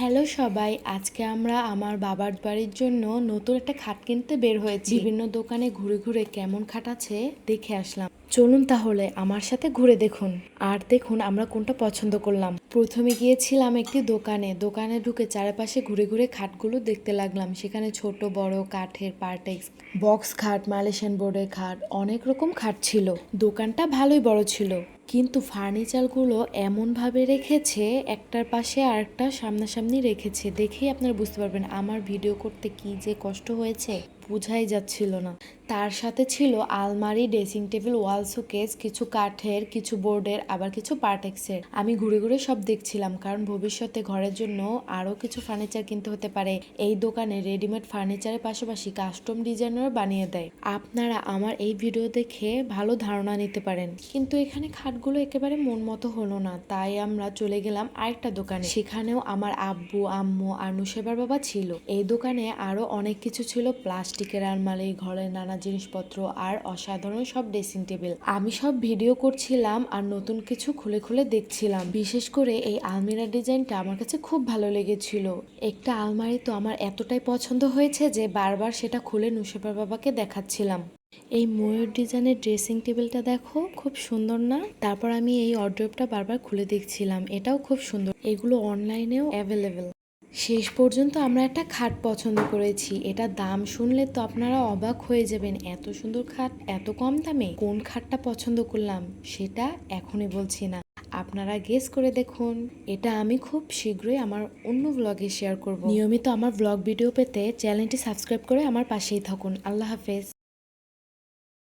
Hello সবাই, আজকে আমরা আমার বাবার বাড়ির জন্য নতুন একটা খাট কিনতে বের হয়েছি। বিভিন্ন দোকানে ঘুরে ঘুরে কেমন খাট আছে দেখে আসলাম। চলুন তাহলে আমার সাথে ঘুরে দেখুন। আর দেখুন আমরা কোনটা পছন্দ করলাম। প্রথমে গিয়েছিলাম একটি দোকানে। দোকানে ঢুকে চারপাশে ঘুরে ঘুরে খাটগুলো দেখতে লাগলাম। সেখানে ছোট, বড় কাঠের পার্টেক্স, বক্স খাট মালয়েশিয়ান বোর্ডের খাট, অনেক রকম খাট ছিল। দোকানটা ভালোই বড় ছিল। কিন্তু ফার্নিচারগুলো এমনভাবে রেখেছে, একটার পাশে আরেকটা সামনাসামনি রেখেছে। দেখেই আপনারা বুঝতে পারবেন আমার ভিডিও করতে কি যে কষ্ট হয়েছে, বোঝাই যাচ্ছিল না। তার সাথে ছিল আলমারি ড্রেসিং টেবিল ওয়াল শোকেস কিছু কাঠের, কিছু বোর্ডের আবার কিছু পার্টেক্সের আমি ঘুরে ঘুরে সব দেখছিলাম, কারণ ভবিষ্যতে ঘরের জন্য আরও কিছু ফার্নিচার কিনতে হতে পারে। এই দোকানে রেডিমেড ফার্নিচারের পাশাপাশি কাস্টম ডিজাইনারও বানিয়ে দেয়। আপনারা আমার এই ভিডিও দেখে ভালো ধারণা নিতে পারেন। কিন্তু এখানে খাটগুলো একেবারে মন মতো হলো না। তাই আমরা চলে গেলাম আরেকটা দোকানে। সেখানেও আমার আব্বু, আম্মু আর নুসেবার বাবা ছিল। এই দোকানে আরও অনেক কিছু ছিল। প্লাস্টিকের আলমারি, ঘরের নানা জিনিসপত্র আর অসাধারণ সব ড্রেসিং টেবিল আমি সব ভিডিও করছিলাম আর নতুন কিছু খুলে খুলে দেখছিলাম। বিশেষ করে এই আলমিরা ডিজাইনটা আমার কাছে খুব ভালো লেগেছিল। একটা আলমারি তো আমার এতটাই পছন্দ হয়েছে যে বারবার সেটা খুলে নুসেবার বাবাকে দেখাচ্ছিলাম। এই ময়ূর ডিজাইনের ড্রেসিং টেবিলটা দেখো, খুব সুন্দর না? তারপর আমি এই অর্ডারটা বারবার খুলে দেখছিলাম, এটাও খুব সুন্দর। এগুলো অনলাইনেও অ্যাভেলেবেল শেষ পর্যন্ত আমরা একটা খাট পছন্দ করেছি, এটা দাম শুনলে তো আপনারা অবাক হয়ে যাবেন, এত সুন্দর খাট, এত কম দামে? কোন খাটটা পছন্দ করলাম? সেটা এখনই বলছি না। আপনারা গেস করে দেখুন, এটা আমি খুব শীঘ্রই আমার অন্য ব্লগে শেয়ার করব। নিয়মিত আমার ব্লগ ভিডিও পেতে চ্যানেলটি সাবস্ক্রাইব করে আমার পাশেই থাকুন। আল্লাহ হাফেজ।